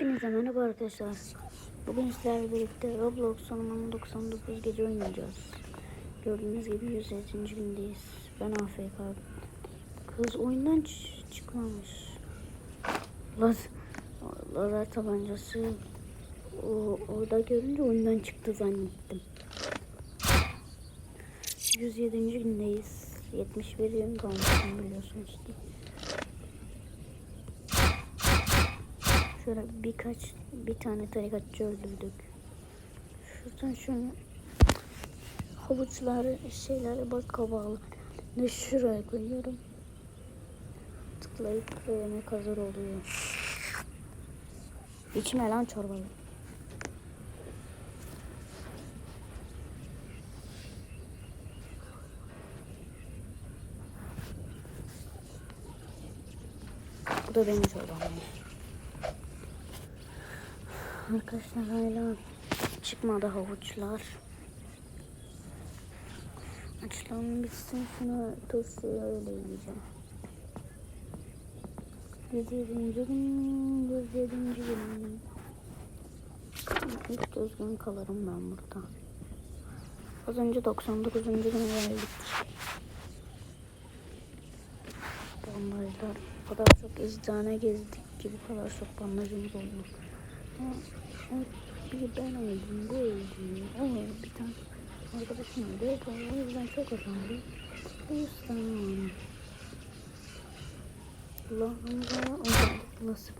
Hepinize merhaba arkadaşlar. Bugün sizlerle birlikte Roblox sonunun 99 gece oynayacağız. Gördüğünüz gibi 107. gündeyiz. Ben AFK. Kız oyundan çıkmamış. Laz lazer tabancası o, orada görünce oyundan çıktı zannettim. 107. gündeyiz. 71 gün kalmış biliyorsunuz ki. Şöyle birkaç bir tane tarikatçı öldürdük. Şuradan şöyle havuçları şeyleri bak kabağlı. Ne şuraya koyuyorum. Tıklayıp yemek hazır oluyor. İçime lan çorbayı. Bu da benim çorbam. Arkadaşlar hala çıkmadı havuçlar. Açlan bitsin şunu turşuyu öyle yiyeceğim. 107. gün, 107. gün. İlk düzgün kalırım ben burada. Az önce 99. güne geldik. Bandajlar. O kadar çok izdana gezdik ki bu kadar çok bandajımız oldu. Ama bir ben öldüm, bu öldüm. O bir tane arkadaşım öldü. O yüzden çok önemli. Bu yüzden Allah'ımıza nasip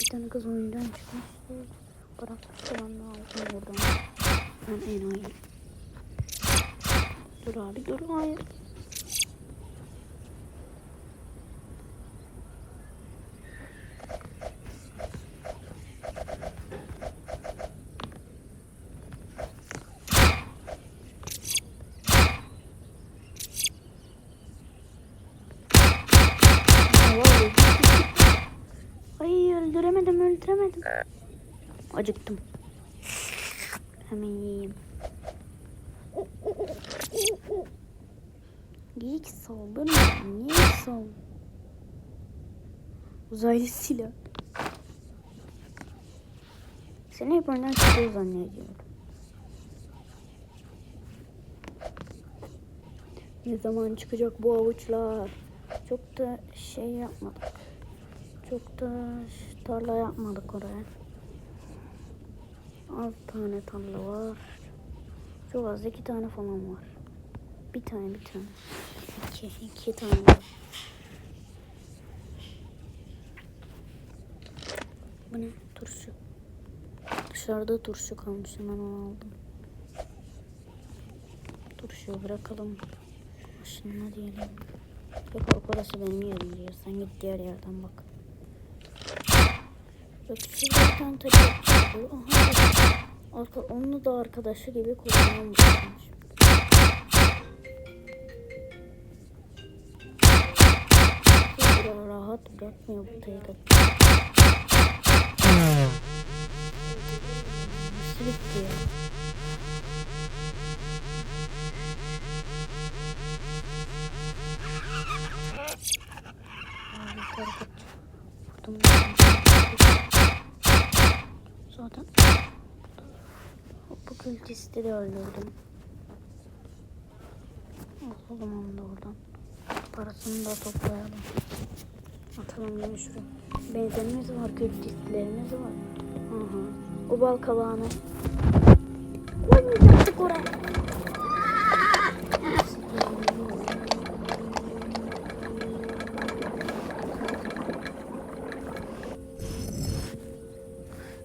Bir tane kız oyundan çıkmıştı. Bırakmıştı ben de aldım oradan. Ben enayi. Dur abi dur hayır. Ay öldüremedim. Acıktım. Hemen yiyeyim. Geyik saldırma. Niye sal? Uzaylı silah. Seni hep önden çıkıyor zannediyorum. Ne zaman çıkacak bu avuçlar? Çok da şey yapmadık. Çok da tarla yapmadık oraya. Az tane tarla var. Çok az iki tane falan var. Bir tane bir tane. İki, iki tane var. Bu ne? Turşu. Dışarıda turşu kalmış hemen onu aldım. Turşuyu bırakalım. Şununla diyelim. Yok yok orası benim yerim diyor. Sen git diğer yerden bak. Bak şurada bir tane tabii. Aha. Arka, onu da arkadaşı gibi kullanılmış. Biraz rahat bırakmıyor bu teyze. Nasıl bitti ya? Abi, tarafı Vurdum. Bu kültisti de öldürdüm. Alalım onu da oradan. Parasını da toplayalım. Atalım yine şuraya. Benzerimiz var, kültistlerimiz var. Aha. O bal kabağını. Koymayacaktık oraya.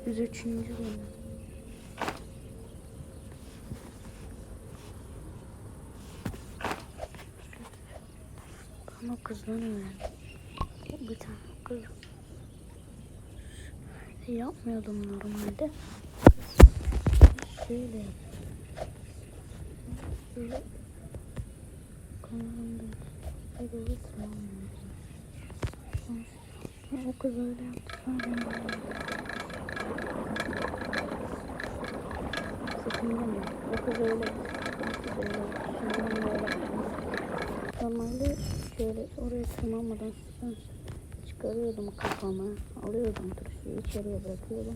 Yüz üçüncü Ama kızdan öğren. Bir tane kız. Yapmıyordum normalde. Şöyle. Şöyle. O kız öyle yaptı. Ben böyle. Sakın. O kız öyle yaptı. Böyle yaptı. Sonra ben böyle yaptım. Normalde şöyle oraya tırmanmadan ben çıkarıyordum kafamı. Alıyordum turşu. suyu içeriye bırakıyorum.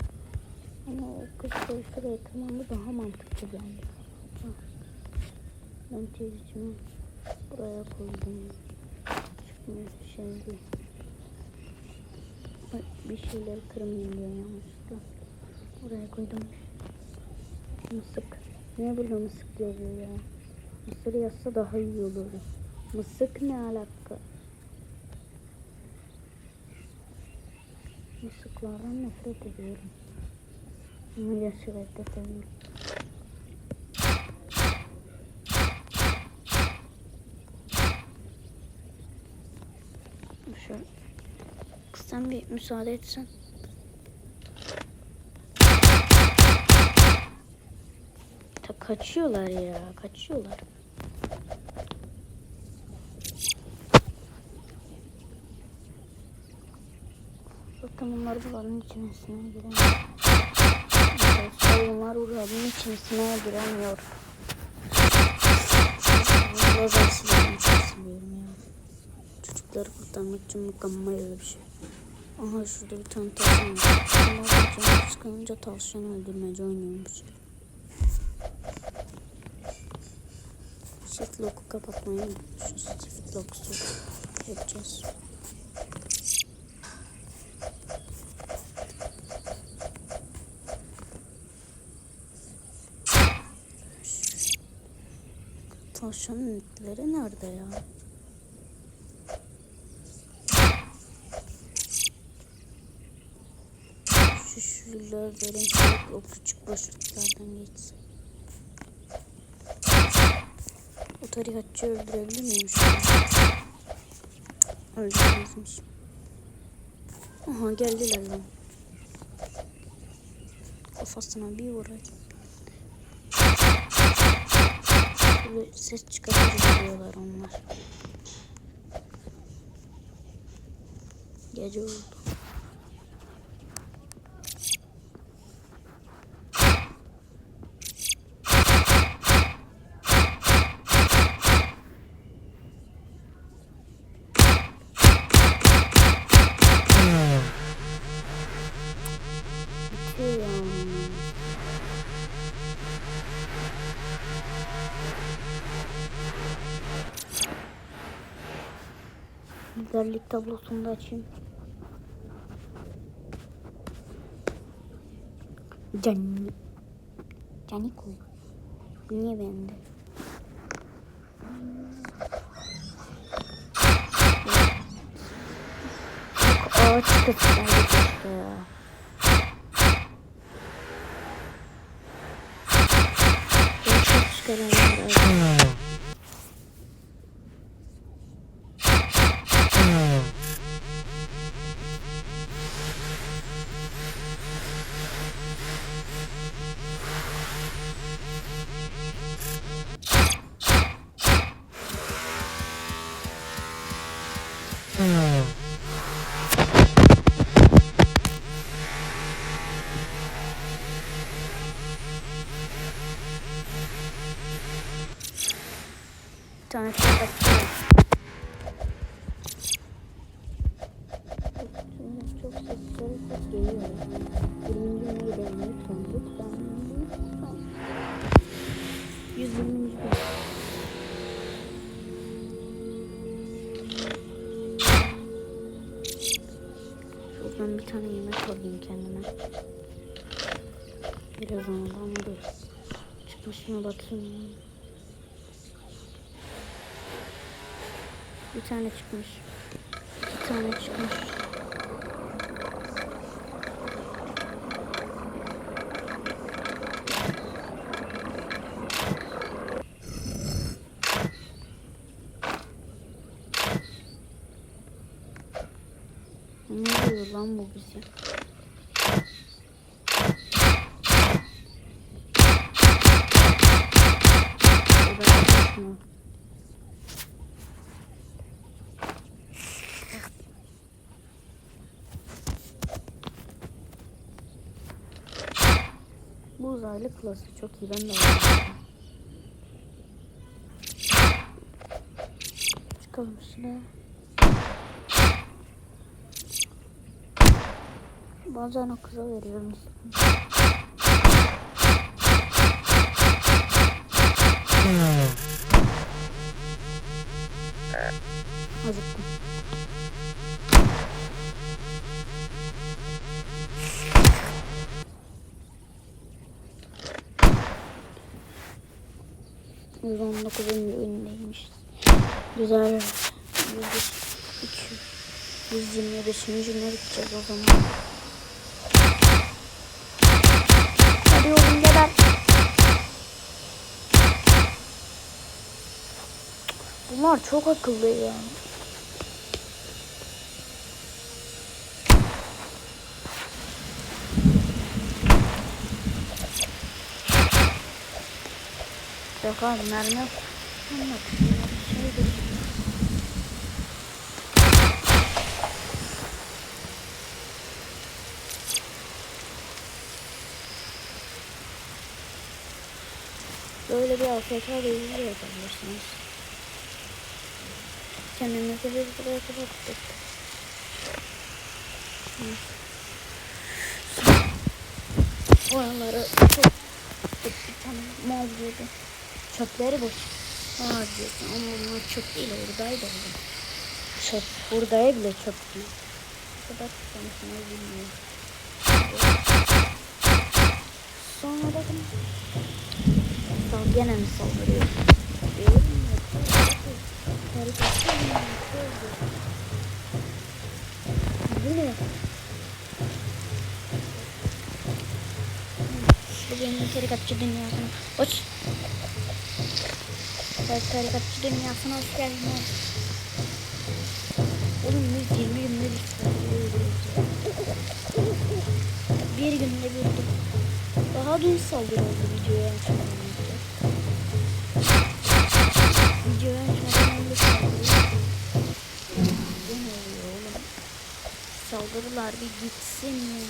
Ama o kız şuraya tırmandı daha mantıklı geldi. Ben teyzeciğimi buraya koydum. Çıkmıyor şimdi. Bir şeyler kırmayayım diyor yanlışlıkla. Buraya koydum. Mısık. Niye burada mısık yazıyor ya? Mısır yazsa daha iyi olurdu. Mısık ne alaka? Mısıklardan nefret ediyorum. Ama yaşı reddedemiyorum. Şöyle. Sen bir müsaade etsen. Ta kaçıyorlar ya, kaçıyorlar. Zaten bunlar buranın içine giremiyor. Bunlar buranın içine giremiyor. Çocukları kurtarmak için mükemmel bir şey. Aha şurada bir tane tavşan var. Ama canım sıkılınca tavşan öldürmece oynuyormuş. Shift lock'u kapatmayı unutmuşuz. Shift lock'su yapacağız. Tavşanın ünitleri nerede ya? Şu şuralardan sürekli o küçük boşluklardan geçsin. O tarikatçı öldürebilir miyim şu an? Öldüremezmiş. Aha geldiler lan. Kafasına bir vuracağım. Ses çıkartır diyorlar onlar. Gece oldu. Liderlik tablosunu da açayım. Can. Caniko. Niye bende? Ağaç kısmı ya. Çok çıkaranlar tane çıkmış. Ne diyor lan bu bize? Uğraşmış mı? Bu uzaylı klası çok iyi. Ben de oynadım. Çıkalım şuraya. Bazen o kıza veriyorum. 99'un önündeymiş. Güzel. 125. ne gideceğiz o zaman. Hadi oğlum geber. Bunlar çok akıllı ya. Yani. Yok abi mermi yok. Böyle bir AFK değildir yapabilirsiniz. Kendinizi bir buraya kapattık. Oraları çok bir tane mal diyordu. Çöpleri boş harcıyorsun ama bunlar çöp değil oradaydı orada. Çöp. Buradaya bile çöp değil. Bu kadar konusunu bilmiyorum. Sonra bakın. Sal gene mi saldırıyor? Bu ne? Bu benim karikatçı dünyasına. Hoş. Karikatçı dünyasına hoş geldiniz. Oğlum biz 20 günde bir. Bir günde bir de. Daha dün saldırı oldu videoya en son. Videoya en son. Bu ne oluyor oğlum? Saldırılar bir gitsin ya.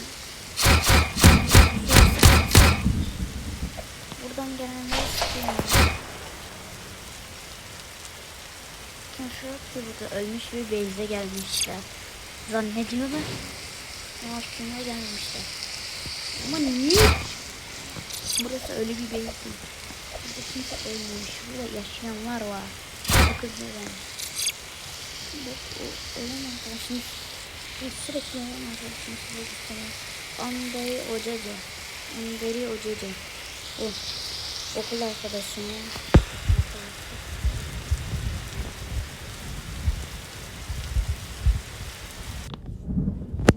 Buradan gelenleri sıkıyorum. Şurada burada ölmüş bir beyze gelmişler. Zannediyorlar. Aslında gelmişler. Ama niye? Burası öyle bir beyz değil. Burada kimse ölmemiş. Burada yaşayanlar var. Da gelmiş. Bak o ölen arkadaşım. Bu sürekli ölen arkadaşım size göstereyim. Andai Ocaca. Andari Ocaca. O. Okul arkadaşım.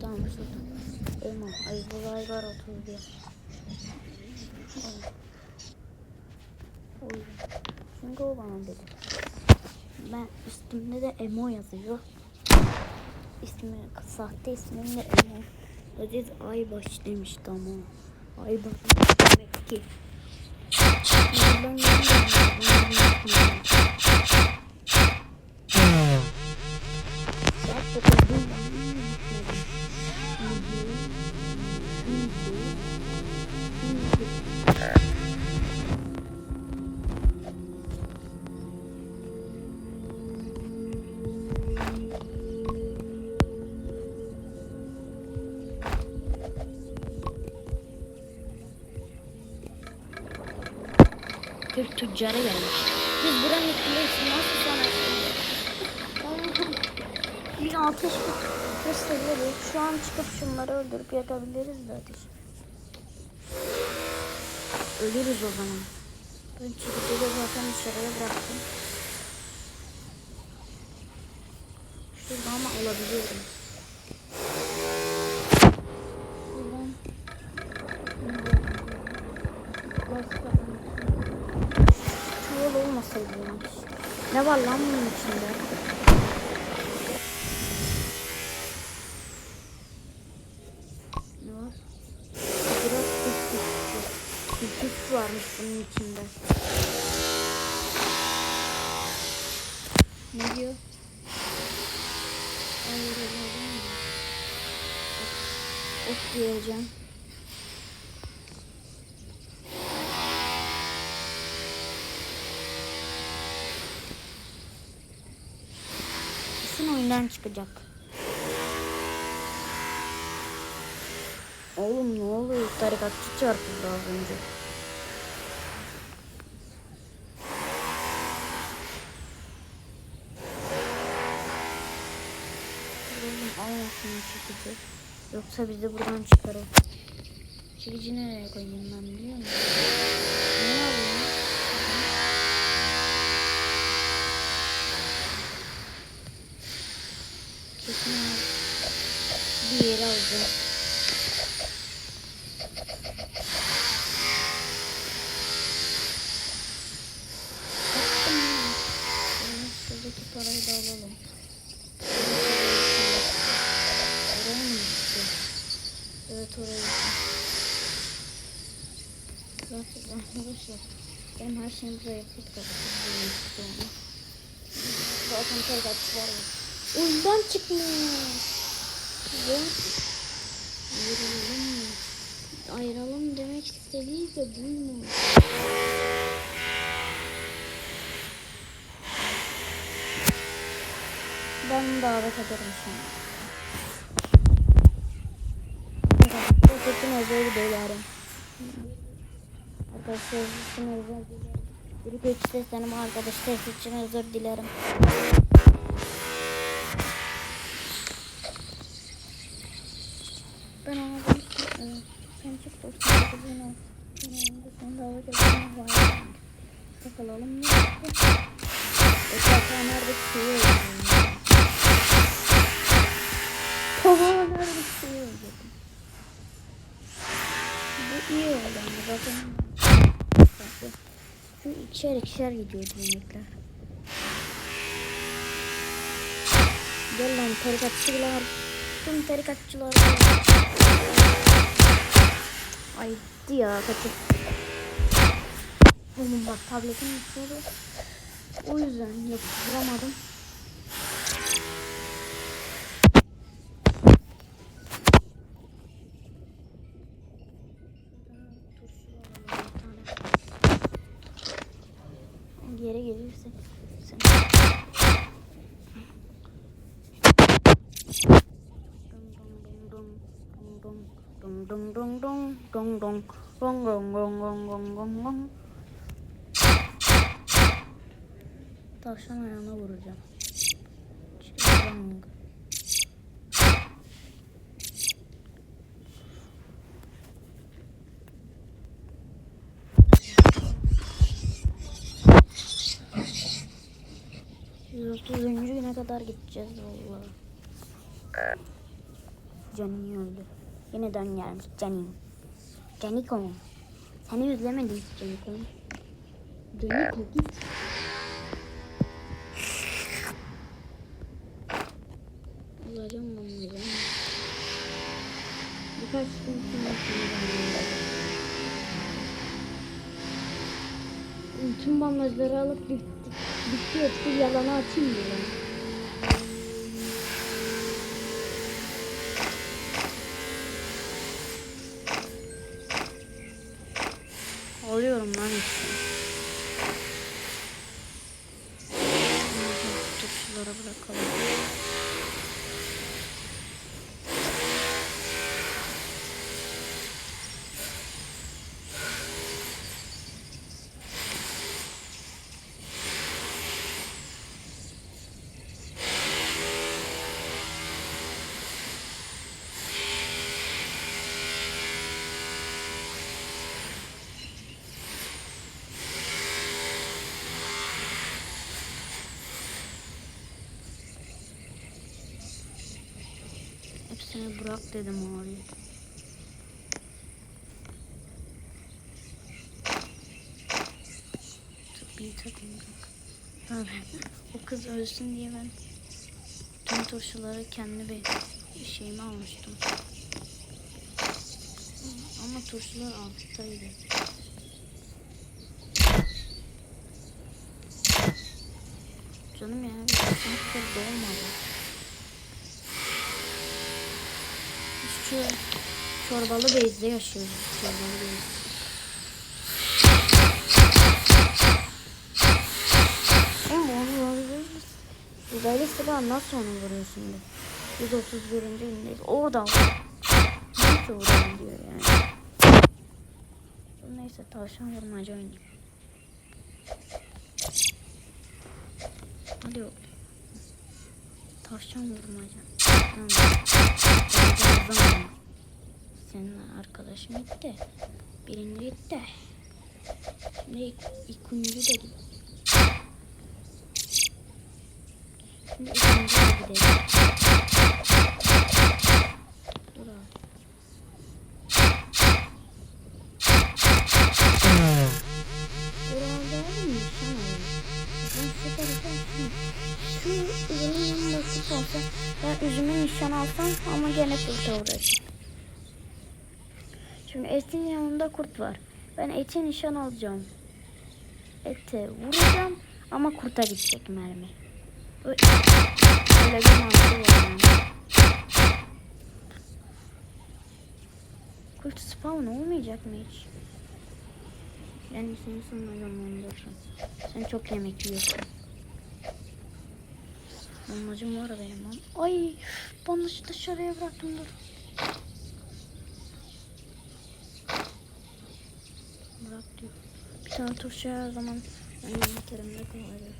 Tamam şurada. Elma. Var 31. Oy. Çünkü o bana dedi. Ben üstümde de Emo yazıyor. İsmi, sahte ismim de Emo. Aziz Aybaş demişti ama. Aybaş demek ki. Ben Türk tüccarı gelmiş. Biz buranın kulesi nasıl sanatçıyız? 1060 hırs seviyoruz. Şu an çıkıp şunları öldürüp yakabiliriz de ateş. Ölürüz o zaman. Ben çekici de zaten dışarıya bıraktım. Şurada ama alabiliyorum. Buradan. Başka. Çuval olmasaydı. Ne var lan bunun içinde? Ne var? Biraz üst. Güç varmış bunun içinde. Ne diyor? Hayır, hayır, hayır. Of diyeceğim. Oyundan çıkacak. Oğlum ne oluyor? Tarikatçı çarpıldı az önce. Oğlum almasın çekici. Yoksa bizi buradan çıkarır. Çekici nereye koyayım ben biliyor musun? Ne alayım? Şimdi şuradaki parayı da alalım. Oraya? Evet oraya gitti. Zaten arkadaşlar ben her şeyi buraya yapıp istiyorum. Zaten tarikatçılar var. Oyundan çıkmış. Ya. Ayrılalım mı? Ayrılalım demek istediği de buymuş. Ben davet ederim. Bu seçim özel dilerim. Arkadaşlar için özür dilerim. De hiç seslenim arkadaşlar için özür dilerim. Bakalım ne yaptı? Etrafı nerede iyi oldu ama ikişer ikişer gidiyor yemekler. Gel lan tarikatçılar. Tüm tarikatçılar. Ay gitti ya kaçıp. Oğlum bak tabletim düşüyordu. O yüzden yapıştıramadım. Geri gelirse sen. Dong dong dong dong dong dong dong dong dong dong dong dong dong dong Tavşan ayağına vuracağım. Çıkacağım. Yüz otuzuncu güne kadar gideceğiz vallahi. Cani öldü. Yeniden gelmiş Cani. Caniko. Seni üzlemedim Caniko. Caniko git. Alacağım bunu. Birkaç gün sonra Tüm bandajları alıp bitti. Bitti hepsi yalana atayım mı istiyorum lan. Hepsini bırak dedim abi. Bir takayım. Abi o kız ölsün diye ben tüm turşuları kendi bir şeyime almıştım. Ama turşular alttaydı. Canım ya bir sınıf şu çorbalı bezde yaşıyoruz. Çorbalı bez. Böyle sıra nasıl sonra vuruyor şimdi? 130 görünce önündeyiz. Oradan. Nasıl oradan diyor yani. Neyse tavşan vurmaca oynuyor. Hadi yok. Tavşan vurmaca. Tamam. Tamam. Senin arkadaşın gitti. Birinci gitti. Şimdi ik ikinci de gitti. Şimdi ikinci de gidelim. Dur abi. Kurt var. Ben ete nişan alacağım. Ete vuracağım ama kurta gidecek mermi. Öyle bir mantığı var yani. Kurt spawn olmayacak mı hiç? Ben seni sanmıyorum ondan Sen çok yemek yiyorsun. Bombacım var benim. Ay bana dışarıya bıraktım dur. Bırak diyor. Tane turşu her zaman benim terimde kolaydır.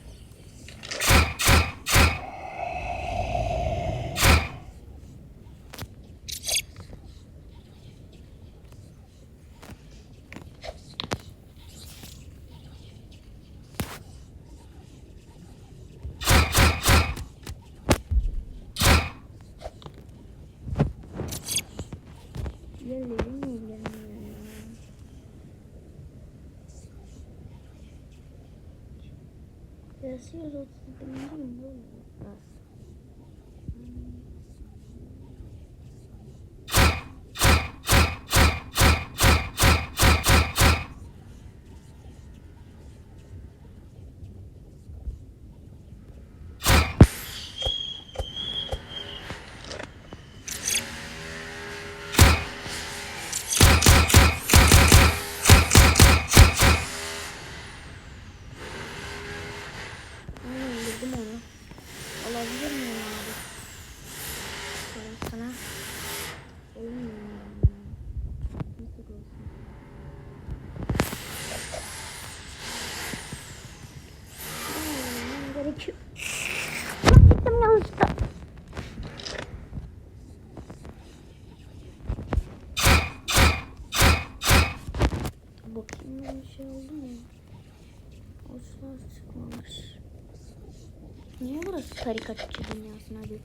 30 bin mi bu? Bas. Ay, öldürdüm onu. Olabilir miyim abi? Şöyle sana. Olmuyor. Nasıl olsun? Olmam gerekiyor. Lan gittim yanlışlıkla. Bakayım bir şey oldu mu? Asla çıkmamış. Niye burası tarikatçı dünyasına bir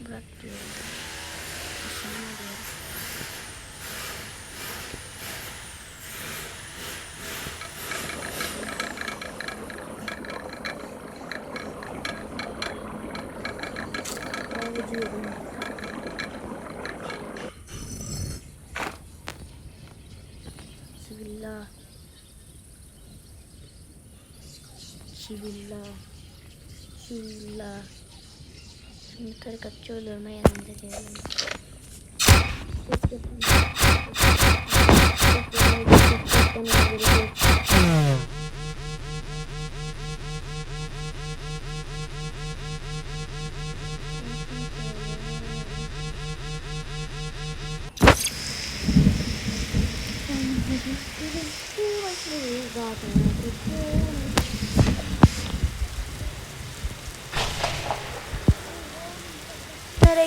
Bırak diyor. Aşağıya diyor. Bayağı diyorum. Bismillah. Bismillah. Şimdi karikatçı ölürme yanında yapalım. Zaten.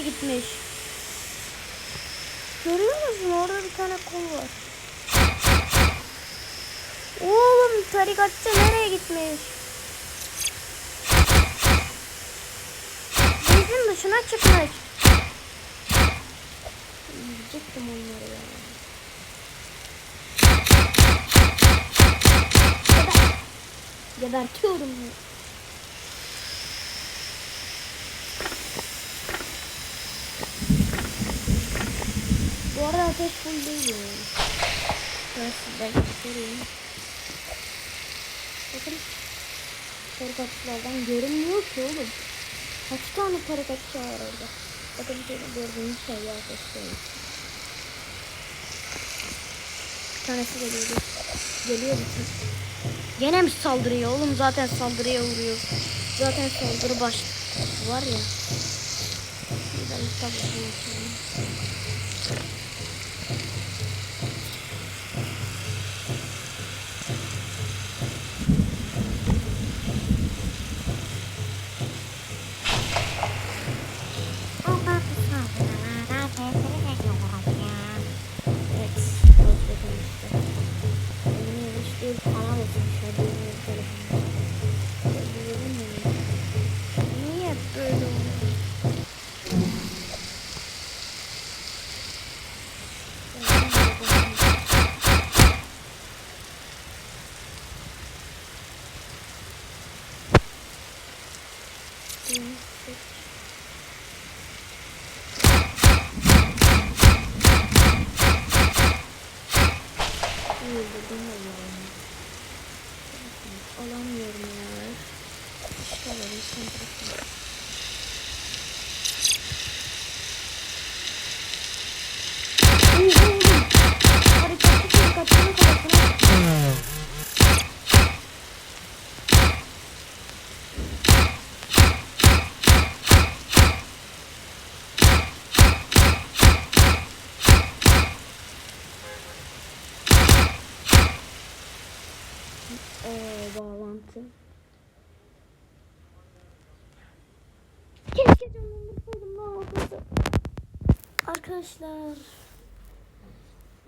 Gitmiş? Görüyor musun? Orada bir tane kol var. Oğlum tarikatçı nereye gitmiş? Bizim dışına çıkmış. Yiyecektim onları ya. Geber. Gebertiyorum. ya. Ateş full değil. Ben size göstereyim. Bakın. Tarikatçılardan görünmüyor ki oğlum. Kaç tane tarikatçı var orada? Bakın şöyle gördüğünüz şey ya göstereyim. Bir tanesi geliyor. Geliyor bütün. Gene mi saldırıyor oğlum? Zaten saldırıya uğruyor. Zaten saldırı baş var ya. Ben tabii Öldürdüm Allah'ım. Alamıyorum ya. Şöyle sen bırakın. Hareketli Arkadaşlar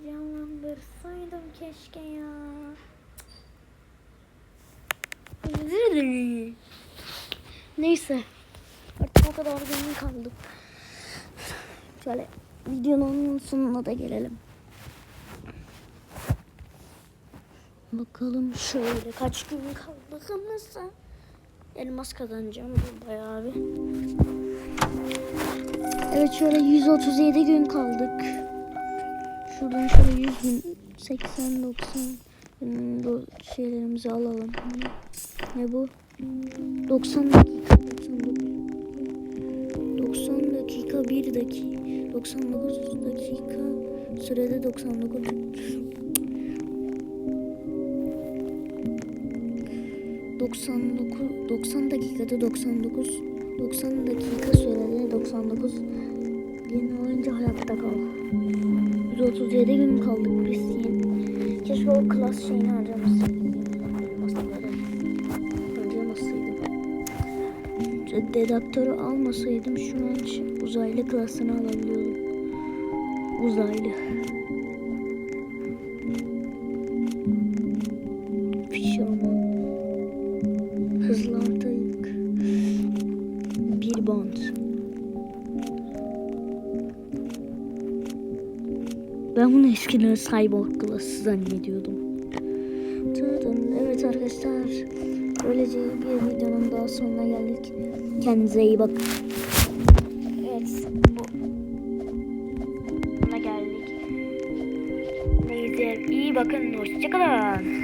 canlandırsaydım keşke ya. Neyse. Artık o kadar gün kaldık. Şöyle videonun sonuna da gelelim. Bakalım şöyle kaç gün kaldı kımızsa. Elmas kazanacağım bayağı bir. Evet şöyle 137 gün kaldık. Şuradan şöyle 100 gün 80 90 hmm, bu şeylerimizi alalım. Ne bu? 90 dakika 99 90 dakika 1 dakika 99 dakika sürede 99 99 90 dakikada 99 90 dakika sürede 99 olunca hayatta kal. 137 gün kaldık biz yine. Keşke o klas şeyini harcamasaydım. Harcamasaydım. Dedaktörü almasaydım şu an uzaylı klasını alabiliyordum. Uzaylı. Ben bunu eskiden Cyborg Glass'ı zannediyordum. Evet arkadaşlar. Böylece bir videonun daha sonuna geldik. Kendinize iyi bakın. Evet. Bu. Buna geldik. Neyse iyi bakın. Hoşçakalın.